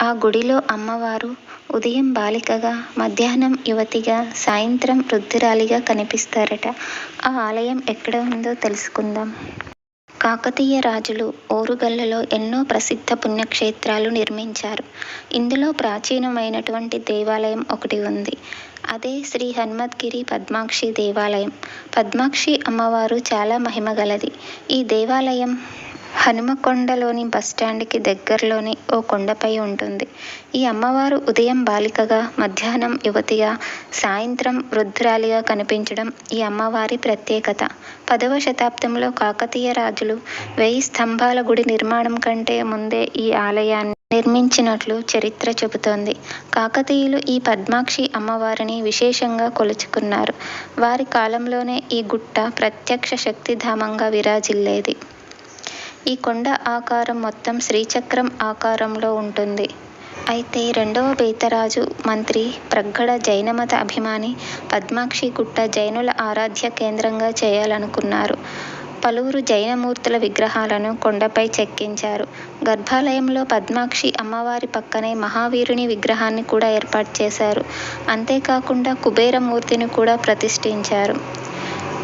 ఆ గుడిలో అమ్మవారు ఉదయం బాలికగా మధ్యాహ్నం యువతిగా సాయంత్రం వృద్ధురాలిగా కనిపిస్తారట. ఆ ఆలయం ఎక్కడ ఉందో తెలుసుకుందాం. కాకతీయ రాజులు ఓరుగల్లలో ఎన్నో ప్రసిద్ధ పుణ్యక్షేత్రాలు నిర్మించారు. ఇందులో ప్రాచీనమైనటువంటి దేవాలయం ఒకటి ఉంది. అదే శ్రీ హనుమద్గిరి పద్మాక్షి దేవాలయం. పద్మాక్షి అమ్మవారు చాలా మహిమగలది ఈ దేవాలయం హనుమకొండలోని బస్టాండ్కి దగ్గరలోని ఓ కొండపై ఉంటుంది. ఈ అమ్మవారు ఉదయం బాలికగా మధ్యాహ్నం యువతిగా సాయంత్రం వృద్ధురాలిగా కనిపించడం ఈ అమ్మవారి ప్రత్యేకత. పదవ శతాబ్దంలో కాకతీయ రాజులు వెయ్యి స్తంభాల గుడి నిర్మాణం కంటే ముందే ఈ ఆలయాన్ని నిర్మించినట్లు చరిత్ర చెబుతోంది. కాకతీయులు ఈ పద్మాక్షి అమ్మవారిని విశేషంగా కొలుచుకున్నారు. వారి కాలంలోనే ఈ గుట్ట ప్రత్యక్ష శక్తిధామంగా విరాజిల్లేది. ఈ కొండ ఆకారం మొత్తం శ్రీచక్రం ఆకారంలో ఉంటుంది. అయితే రెండవ బేతరాజు మంత్రి ప్రగ్గడ జైనమత అభిమాని పద్మాక్షి గుట్ట జైనుల ఆరాధ్య కేంద్రంగా చేయాలనుకున్నారు. పలువురు జైనమూర్తుల విగ్రహాలను కొండపై చెక్కించారు. గర్భాలయంలో పద్మాక్షి అమ్మవారి పక్కనే మహావీరుని విగ్రహాన్ని కూడా ఏర్పాటు చేశారు. అంతేకాకుండా కుబేరమూర్తిని కూడా ప్రతిష్ఠించారు.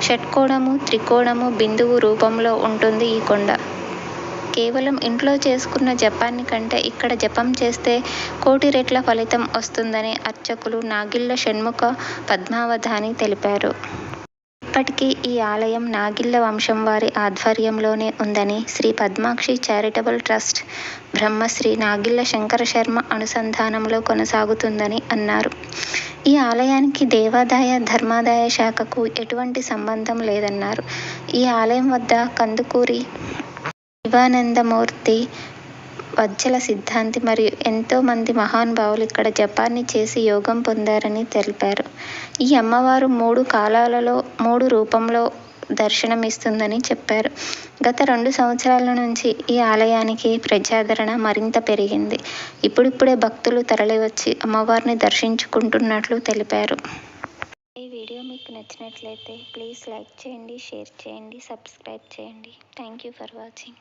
షట్కోణము త్రికోణము బిందువు రూపంలో ఉంటుంది ఈ కొండ. కేవలం ఇంట్లో చేసుకున్న జపాన్ని కంటే ఇక్కడ జపం చేస్తే కోటి రెట్ల ఫలితం వస్తుందని అర్చకులు నాగిళ్ళ షణ్ముఖ పద్మావధాని తెలిపారు. ఇప్పటికీ ఈ ఆలయం నాగిళ్ళ వంశం వారి ఆధ్వర్యంలోనే ఉందని శ్రీ పద్మాక్షి చారిటబుల్ ట్రస్ట్ బ్రహ్మశ్రీ నాగిళ్ళ శంకర శర్మ అనుసంధానంలో కొనసాగుతుందని అన్నారు. ఈ ఆలయానికి దేవాదాయ ధర్మాదాయ శాఖకు ఎటువంటి సంబంధం లేదన్నారు. ఈ ఆలయం వద్ద కందుకూరి శివానందమూర్తి వజ్జల సిద్ధాంతి మరియు ఎంతోమంది మహానుభావులు ఇక్కడ జపాన్ని చేసి యోగం పొందారని తెలిపారు. ఈ అమ్మవారు మూడు కాలాలలో మూడు రూపంలో దర్శనమిస్తుందని చెప్పారు. గత రెండు సంవత్సరాల నుంచి ఈ ఆలయానికి ప్రజాదరణ మరింత పెరిగింది. ఇప్పుడిప్పుడే భక్తులు తరలివచ్చి అమ్మవారిని దర్శించుకుంటున్నట్లు తెలిపారు. ఈ వీడియో మీకు నచ్చినట్లయితే ప్లీజ్ లైక్ చేయండి షేర్ చేయండి సబ్స్క్రైబ్ చేయండి. Thank you for watching.